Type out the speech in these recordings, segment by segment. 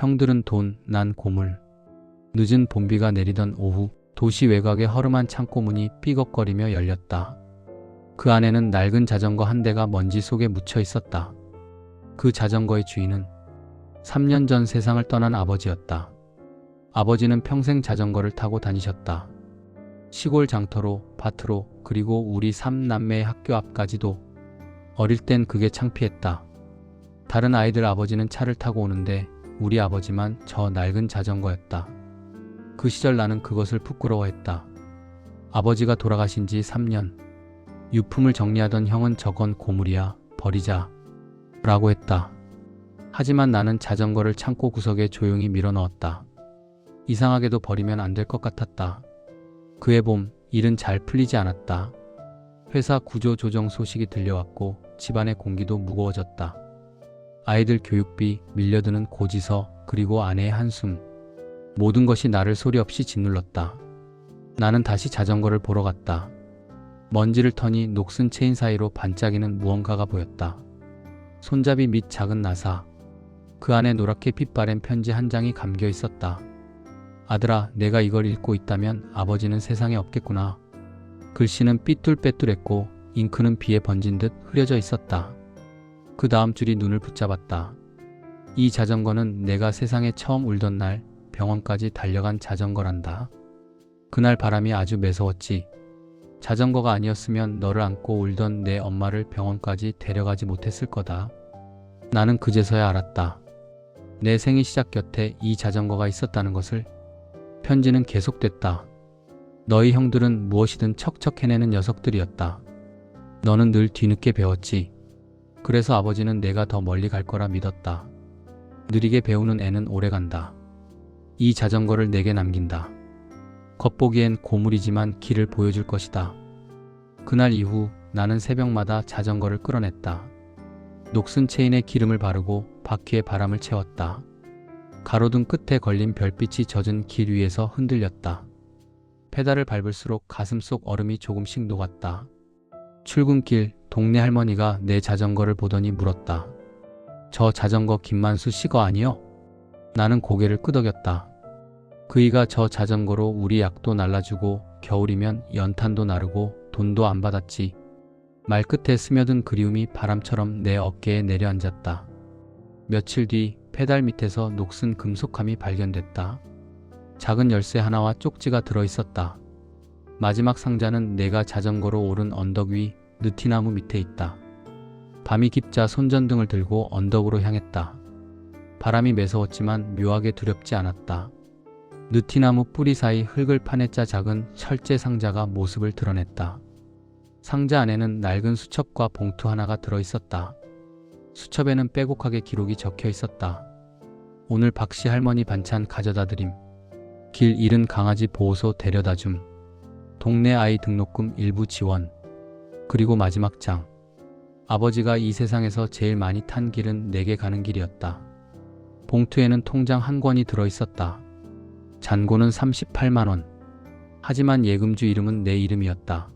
형들은 돈, 난 고물. 늦은 봄비가 내리던 오후 도시 외곽의 허름한 창고 문이 삐걱거리며 열렸다. 그 안에는 낡은 자전거 한 대가 먼지 속에 묻혀 있었다. 그 자전거의 주인은 3년 전 세상을 떠난 아버지였다. 아버지는 평생 자전거를 타고 다니셨다. 시골 장터로, 밭으로, 그리고 우리 삼남매의 학교 앞까지도 어릴 땐 그게 창피했다. 다른 아이들 아버지는 차를 타고 오는데 우리 아버지만 저 낡은 자전거였다. 그 시절 나는 그것을 부끄러워했다. 아버지가 돌아가신 지 3년. 유품을 정리하던 형은 저건 고물이야. 버리자. 라고 했다. 하지만 나는 자전거를 창고 구석에 조용히 밀어 넣었다. 이상하게도 버리면 안 될 것 같았다. 그해 봄, 일은 잘 풀리지 않았다. 회사 구조 조정 소식이 들려왔고 집안의 공기도 무거워졌다. 아이들 교육비, 밀려드는 고지서, 그리고 아내의 한숨. 모든 것이 나를 소리 없이 짓눌렀다. 나는 다시 자전거를 보러 갔다. 먼지를 터니 녹슨 체인 사이로 반짝이는 무언가가 보였다. 손잡이 및 작은 나사. 그 안에 노랗게 빛바랜 편지 한 장이 감겨 있었다. 아들아, 내가 이걸 읽고 있다면 아버지는 세상에 없겠구나. 글씨는 삐뚤빼뚤했고 잉크는 비에 번진 듯 흐려져 있었다. 그 다음 줄이 눈을 붙잡았다. 이 자전거는 내가 세상에 처음 울던 날 병원까지 달려간 자전거란다. 그날 바람이 아주 매서웠지. 자전거가 아니었으면 너를 안고 울던 내 엄마를 병원까지 데려가지 못했을 거다. 나는 그제서야 알았다. 내 생일 시작 곁에 이 자전거가 있었다는 것을 편지는 계속됐다. 너희 형들은 무엇이든 척척 해내는 녀석들이었다. 너는 늘 뒤늦게 배웠지. 그래서 아버지는 내가 더 멀리 갈 거라 믿었다. 느리게 배우는 애는 오래 간다. 이 자전거를 내게 남긴다. 겉보기엔 고물이지만 길을 보여줄 것이다. 그날 이후 나는 새벽마다 자전거를 끌어냈다. 녹슨 체인에 기름을 바르고 바퀴에 바람을 채웠다. 가로등 끝에 걸린 별빛이 젖은 길 위에서 흔들렸다. 페달을 밟을수록 가슴 속 얼음이 조금씩 녹았다. 출근길 동네 할머니가 내 자전거를 보더니 물었다. 저 자전거 김만수 씨거 아니요? 나는 고개를 끄덕였다. 그이가 저 자전거로 우리 약도 날라주고 겨울이면 연탄도 나르고 돈도 안 받았지. 말끝에 스며든 그리움이 바람처럼 내 어깨에 내려앉았다. 며칠 뒤 페달 밑에서 녹슨 금속함이 발견됐다. 작은 열쇠 하나와 쪽지가 들어 있었다. 마지막 상자는 내가 자전거로 오른 언덕 위 느티나무 밑에 있다. 밤이 깊자 손전등을 들고 언덕으로 향했다. 바람이 매서웠지만 묘하게 두렵지 않았다. 느티나무 뿌리 사이 흙을 파냈자 작은 철제 상자가 모습을 드러냈다. 상자 안에는 낡은 수첩과 봉투 하나가 들어 있었다. 수첩에는 빼곡하게 기록이 적혀 있었다. 오늘 박씨 할머니 반찬 가져다 드림. 길 잃은 강아지 보호소 데려다 줌. 동네 아이 등록금 일부 지원. 그리고 마지막 장. 아버지가 이 세상에서 제일 많이 탄 길은 내게 가는 길이었다. 봉투에는 통장 한 권이 들어 있었다. 잔고는 38만원. 하지만 예금주 이름은 내 이름이었다.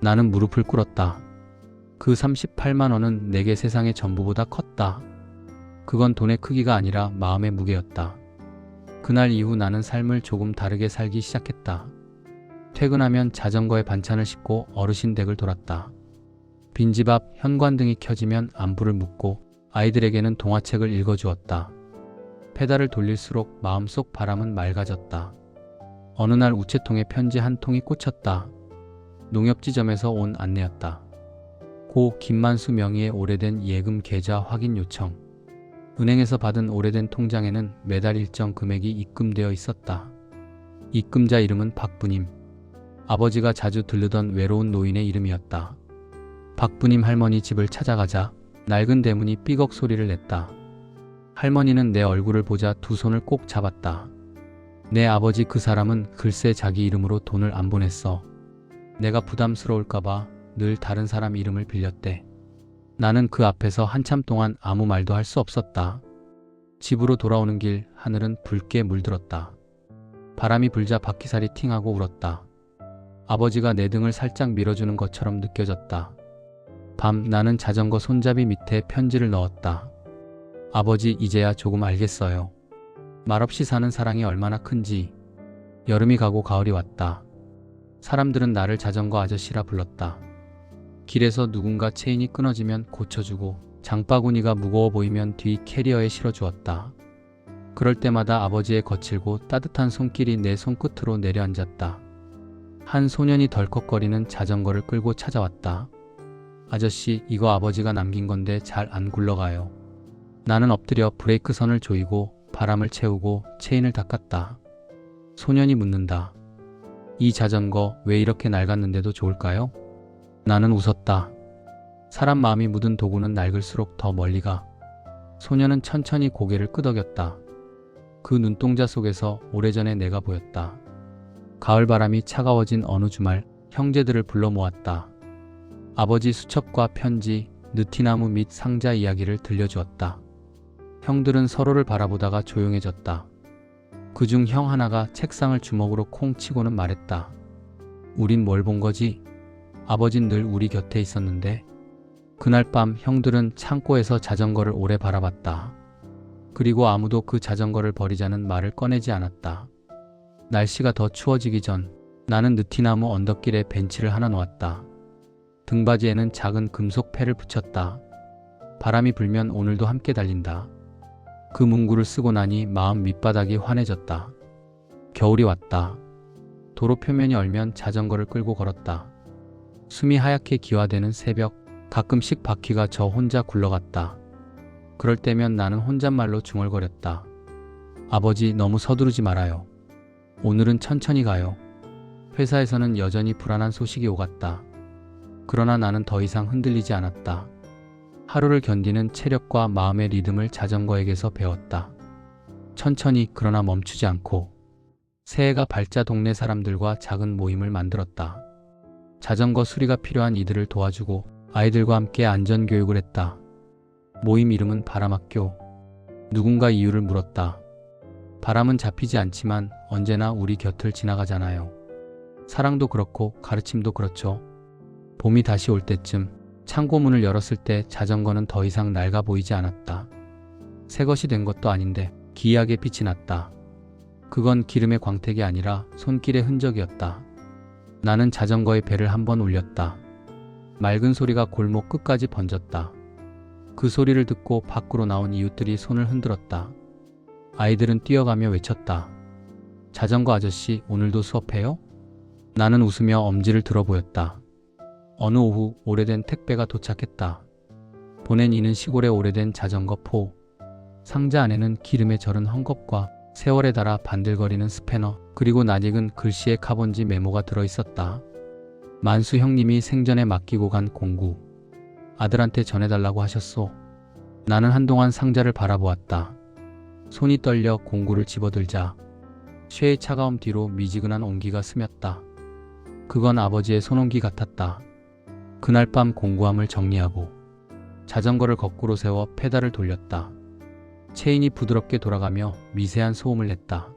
나는 무릎을 꿇었다. 그 38만원은 내게 세상의 전부보다 컸다. 그건 돈의 크기가 아니라 마음의 무게였다. 그날 이후 나는 삶을 조금 다르게 살기 시작했다. 퇴근하면 자전거에 반찬을 싣고 어르신 댁을 돌았다. 빈집 앞 현관등이 켜지면 안부를 묻고 아이들에게는 동화책을 읽어주었다. 페달을 돌릴수록 마음속 바람은 맑아졌다. 어느 날 우체통에 편지 한 통이 꽂혔다. 농협지점에서 온 안내였다. 고 김만수 명의의 오래된 예금 계좌 확인 요청. 은행에서 받은 오래된 통장에는 매달 일정 금액이 입금되어 있었다. 입금자 이름은 박부님. 아버지가 자주 들르던 외로운 노인의 이름이었다. 박부님 할머니 집을 찾아가자 낡은 대문이 삐걱 소리를 냈다. 할머니는 내 얼굴을 보자 두 손을 꼭 잡았다. 내 아버지 그 사람은 글쎄 자기 이름으로 돈을 안 보냈어. 내가 부담스러울까봐 늘 다른 사람 이름을 빌렸대. 나는 그 앞에서 한참 동안 아무 말도 할 수 없었다. 집으로 돌아오는 길 하늘은 붉게 물들었다. 바람이 불자 바퀴살이 팅하고 울었다. 아버지가 내 등을 살짝 밀어주는 것처럼 느껴졌다. 밤 나는 자전거 손잡이 밑에 편지를 넣었다. 아버지 이제야 조금 알겠어요. 말없이 사는 사랑이 얼마나 큰지. 여름이 가고 가을이 왔다. 사람들은 나를 자전거 아저씨라 불렀다. 길에서 누군가 체인이 끊어지면 고쳐주고 장바구니가 무거워 보이면 뒤 캐리어에 실어주었다. 그럴 때마다 아버지의 거칠고 따뜻한 손길이 내 손끝으로 내려앉았다. 한 소년이 덜컥거리는 자전거를 끌고 찾아왔다. 아저씨, 이거 아버지가 남긴 건데 잘 안 굴러가요. 나는 엎드려 브레이크 선을 조이고 바람을 채우고 체인을 닦았다. 소년이 묻는다. 이 자전거 왜 이렇게 낡았는데도 좋을까요? 나는 웃었다. 사람 마음이 묻은 도구는 낡을수록 더 멀리 가. 소년은 천천히 고개를 끄덕였다. 그 눈동자 속에서 오래전에 내가 보였다. 가을 바람이 차가워진 어느 주말 형제들을 불러 모았다. 아버지 수첩과 편지, 느티나무 및 상자 이야기를 들려주었다. 형들은 서로를 바라보다가 조용해졌다. 그중 형 하나가 책상을 주먹으로 콩 치고는 말했다. 우린 뭘 본 거지? 아버진 늘 우리 곁에 있었는데. 그날 밤 형들은 창고에서 자전거를 오래 바라봤다. 그리고 아무도 그 자전거를 버리자는 말을 꺼내지 않았다. 날씨가 더 추워지기 전 나는 느티나무 언덕길에 벤치를 하나 놓았다. 등받이에는 작은 금속 패를 붙였다. 바람이 불면 오늘도 함께 달린다. 그 문구를 쓰고 나니 마음 밑바닥이 환해졌다. 겨울이 왔다. 도로 표면이 얼면 자전거를 끌고 걸었다. 숨이 하얗게 기화되는 새벽, 가끔씩 바퀴가 저 혼자 굴러갔다. 그럴 때면 나는 혼잣말로 중얼거렸다. 아버지 너무 서두르지 말아요. 오늘은 천천히 가요. 회사에서는 여전히 불안한 소식이 오갔다. 그러나 나는 더 이상 흔들리지 않았다. 하루를 견디는 체력과 마음의 리듬을 자전거에게서 배웠다. 천천히 그러나 멈추지 않고 새해가 밝자 동네 사람들과 작은 모임을 만들었다. 자전거 수리가 필요한 이들을 도와주고 아이들과 함께 안전교육을 했다. 모임 이름은 바람학교. 누군가 이유를 물었다. 바람은 잡히지 않지만 언제나 우리 곁을 지나가잖아요. 사랑도 그렇고 가르침도 그렇죠. 봄이 다시 올 때쯤 창고 문을 열었을 때 자전거는 더 이상 낡아 보이지 않았다. 새 것이 된 것도 아닌데 기이하게 빛이 났다. 그건 기름의 광택이 아니라 손길의 흔적이었다. 나는 자전거의 배를 한 번 올렸다. 맑은 소리가 골목 끝까지 번졌다. 그 소리를 듣고 밖으로 나온 이웃들이 손을 흔들었다. 아이들은 뛰어가며 외쳤다. 자전거 아저씨, 오늘도 수업해요? 나는 웃으며 엄지를 들어 보였다. 어느 오후 오래된 택배가 도착했다. 보낸 이는 시골의 오래된 자전거 포. 상자 안에는 기름에 절은 헝겊과 세월에 달아 반들거리는 스패너, 그리고 낯익은 글씨의 카본지 메모가 들어 있었다. 만수 형님이 생전에 맡기고 간 공구. 아들한테 전해달라고 하셨소. 나는 한동안 상자를 바라보았다. 손이 떨려 공구를 집어들자 쇠의 차가움 뒤로 미지근한 온기가 스몄다. 그건 아버지의 손온기 같았다. 그날 밤 공구함을 정리하고 자전거를 거꾸로 세워 페달을 돌렸다. 체인이 부드럽게 돌아가며 미세한 소음을 냈다.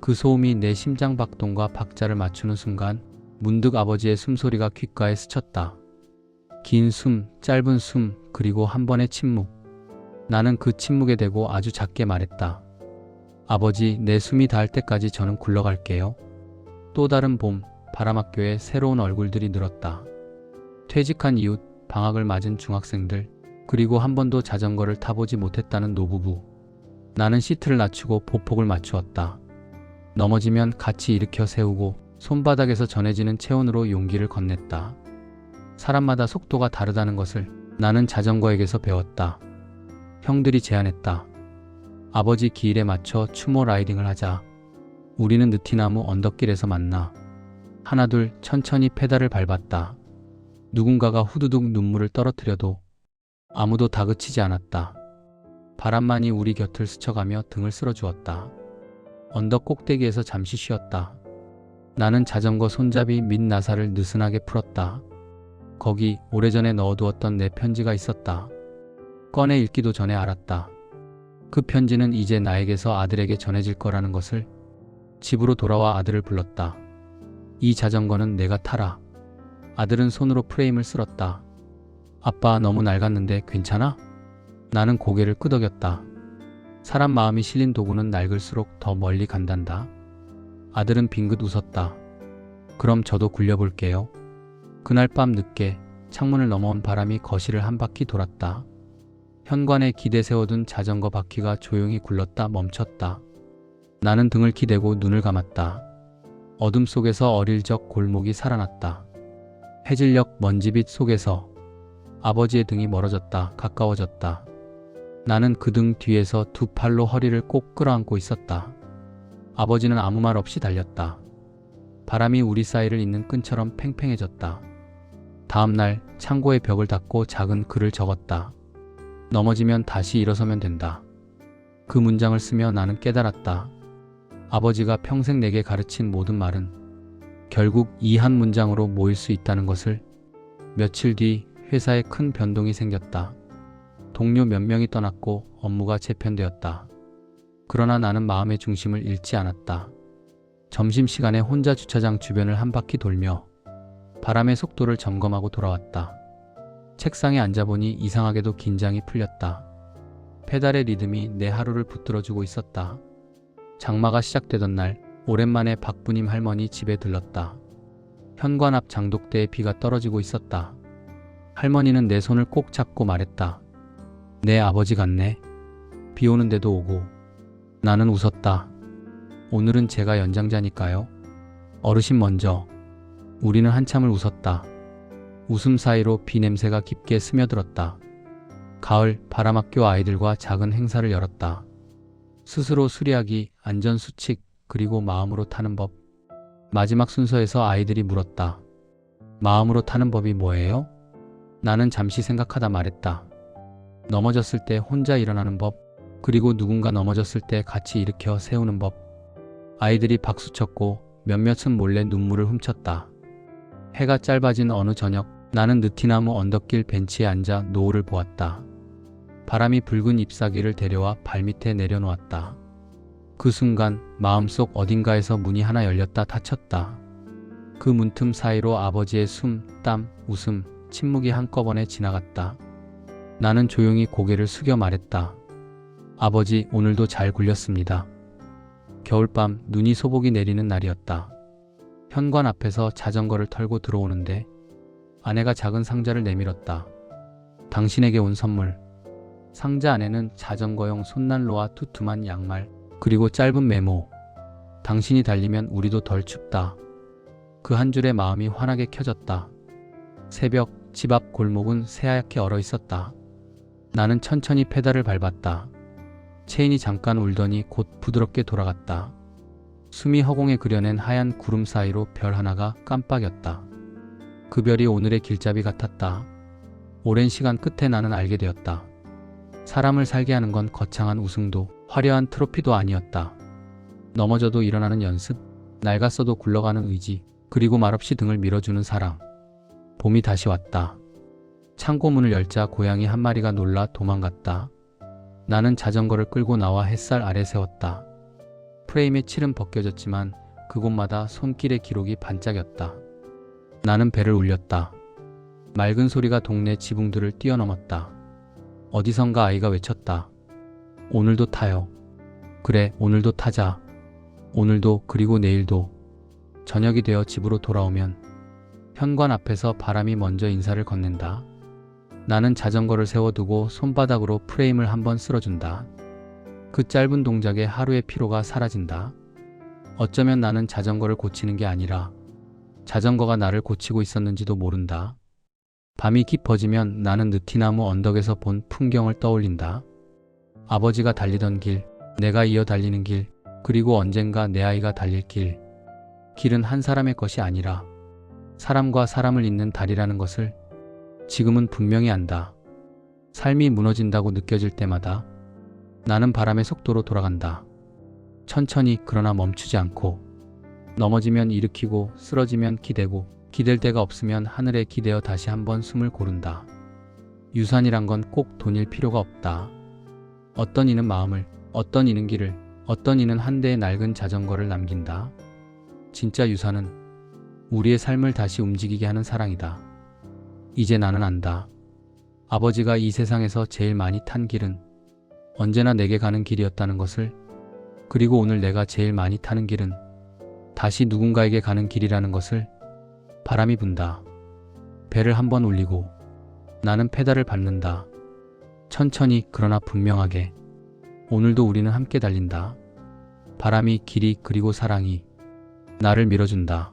그 소음이 내 심장 박동과 박자를 맞추는 순간 문득 아버지의 숨소리가 귓가에 스쳤다. 긴 숨, 짧은 숨, 그리고 한 번의 침묵. 나는 그 침묵에 대고 아주 작게 말했다. 아버지, 내 숨이 닿을 때까지 저는 굴러갈게요. 또 다른 봄, 바람학교에 새로운 얼굴들이 늘었다. 퇴직한 이웃, 방학을 맞은 중학생들, 그리고 한 번도 자전거를 타보지 못했다는 노부부. 나는 시트를 낮추고 보폭을 맞추었다. 넘어지면 같이 일으켜 세우고 손바닥에서 전해지는 체온으로 용기를 건넸다. 사람마다 속도가 다르다는 것을 나는 자전거에게서 배웠다. 형들이 제안했다. 아버지 기일에 맞춰 추모 라이딩을 하자. 우리는 느티나무 언덕길에서 만나. 하나둘 천천히 페달을 밟았다. 누군가가 후두둑 눈물을 떨어뜨려도 아무도 다그치지 않았다. 바람만이 우리 곁을 스쳐가며 등을 쓸어주었다. 언덕 꼭대기에서 잠시 쉬었다. 나는 자전거 손잡이 및 나사를 느슨하게 풀었다. 거기 오래전에 넣어두었던 내 편지가 있었다. 꺼내 읽기도 전에 알았다. 그 편지는 이제 나에게서 아들에게 전해질 거라는 것을 집으로 돌아와 아들을 불렀다. 이 자전거는 내가 타라. 아들은 손으로 프레임을 쓸었다. 아빠 너무 낡았는데 괜찮아? 나는 고개를 끄덕였다. 사람 마음이 실린 도구는 낡을수록 더 멀리 간단다. 아들은 빙긋 웃었다. 그럼 저도 굴려볼게요. 그날 밤 늦게 창문을 넘어온 바람이 거실을 한 바퀴 돌았다. 현관에 기대 세워둔 자전거 바퀴가 조용히 굴렀다 멈췄다. 나는 등을 기대고 눈을 감았다. 어둠 속에서 어릴 적 골목이 살아났다. 해질녘 먼지빛 속에서 아버지의 등이 멀어졌다 가까워졌다. 나는 그 등 뒤에서 두 팔로 허리를 꼭 끌어안고 있었다. 아버지는 아무 말 없이 달렸다. 바람이 우리 사이를 잇는 끈처럼 팽팽해졌다. 다음 날 창고의 벽을 닫고 작은 글을 적었다. 넘어지면 다시 일어서면 된다. 그 문장을 쓰며 나는 깨달았다. 아버지가 평생 내게 가르친 모든 말은 결국 이 한 문장으로 모일 수 있다는 것을 며칠 뒤 회사에 큰 변동이 생겼다. 동료 몇 명이 떠났고 업무가 재편되었다. 그러나 나는 마음의 중심을 잃지 않았다. 점심시간에 혼자 주차장 주변을 한 바퀴 돌며 바람의 속도를 점검하고 돌아왔다. 책상에 앉아보니 이상하게도 긴장이 풀렸다. 페달의 리듬이 내 하루를 붙들어주고 있었다. 장마가 시작되던 날 오랜만에 박부님 할머니 집에 들렀다. 현관 앞 장독대에 비가 떨어지고 있었다. 할머니는 내 손을 꼭 잡고 말했다. 내 아버지 같네. 비 오는데도 오고. 나는 웃었다. 오늘은 제가 연장자니까요. 어르신 먼저. 우리는 한참을 웃었다. 웃음 사이로 비 냄새가 깊게 스며들었다. 가을 바람학교 아이들과 작은 행사를 열었다. 스스로 수리하기, 안전수칙, 그리고 마음으로 타는 법. 마지막 순서에서 아이들이 물었다. 마음으로 타는 법이 뭐예요? 나는 잠시 생각하다 말했다. 넘어졌을 때 혼자 일어나는 법, 그리고 누군가 넘어졌을 때 같이 일으켜 세우는 법. 아이들이 박수쳤고 몇몇은 몰래 눈물을 훔쳤다. 해가 짧아진 어느 저녁, 나는 느티나무 언덕길 벤치에 앉아 노을을 보았다. 바람이 붉은 잎사귀를 데려와 발밑에 내려놓았다. 그 순간 마음속 어딘가에서 문이 하나 열렸다 닫혔다. 그 문틈 사이로 아버지의 숨, 땀, 웃음, 침묵이 한꺼번에 지나갔다. 나는 조용히 고개를 숙여 말했다. 아버지, 오늘도 잘 굴렸습니다. 겨울밤 눈이 소복이 내리는 날이었다. 현관 앞에서 자전거를 털고 들어오는데 아내가 작은 상자를 내밀었다. 당신에게 온 선물. 상자 안에는 자전거용 손난로와 두툼한 양말, 그리고 짧은 메모. 당신이 달리면 우리도 덜 춥다. 그 한 줄에 마음이 환하게 켜졌다. 새벽 집 앞 골목은 새하얗게 얼어 있었다. 나는 천천히 페달을 밟았다. 체인이 잠깐 울더니 곧 부드럽게 돌아갔다. 숨이 허공에 그려낸 하얀 구름 사이로 별 하나가 깜빡였다. 그 별이 오늘의 길잡이 같았다. 오랜 시간 끝에 나는 알게 되었다. 사람을 살게 하는 건 거창한 우승도 화려한 트로피도 아니었다. 넘어져도 일어나는 연습, 낡았어도 굴러가는 의지, 그리고 말없이 등을 밀어주는 사랑. 봄이 다시 왔다. 창고 문을 열자 고양이 한 마리가 놀라 도망갔다. 나는 자전거를 끌고 나와 햇살 아래 세웠다. 프레임의 칠은 벗겨졌지만 그곳마다 손길의 기록이 반짝였다. 나는 배를 울렸다. 맑은 소리가 동네 지붕들을 뛰어넘었다. 어디선가 아이가 외쳤다. 오늘도 타요. 그래, 오늘도 타자. 오늘도 그리고 내일도. 저녁이 되어 집으로 돌아오면 현관 앞에서 바람이 먼저 인사를 건넨다. 나는 자전거를 세워두고 손바닥으로 프레임을 한번 쓸어준다. 그 짧은 동작에 하루의 피로가 사라진다. 어쩌면 나는 자전거를 고치는 게 아니라 자전거가 나를 고치고 있었는지도 모른다. 밤이 깊어지면 나는 느티나무 언덕에서 본 풍경을 떠올린다. 아버지가 달리던 길, 내가 이어 달리는 길, 그리고 언젠가 내 아이가 달릴 길. 길은 한 사람의 것이 아니라 사람과 사람을 잇는 달이라는 것을 지금은 분명히 안다. 삶이 무너진다고 느껴질 때마다 나는 바람의 속도로 돌아간다. 천천히 그러나 멈추지 않고 넘어지면 일으키고 쓰러지면 기대고 기댈 데가 없으면 하늘에 기대어 다시 한번 숨을 고른다. 유산이란 건 꼭 돈일 필요가 없다. 어떤 이는 마음을, 어떤 이는 길을, 어떤 이는 한 대의 낡은 자전거를 남긴다. 진짜 유산은 우리의 삶을 다시 움직이게 하는 사랑이다. 이제 나는 안다. 아버지가 이 세상에서 제일 많이 탄 길은 언제나 내게 가는 길이었다는 것을 그리고 오늘 내가 제일 많이 타는 길은 다시 누군가에게 가는 길이라는 것을 바람이 분다. 배를 한번 올리고 나는 페달을 밟는다. 천천히 그러나 분명하게 오늘도 우리는 함께 달린다. 바람이 길이 그리고 사랑이 나를 밀어준다.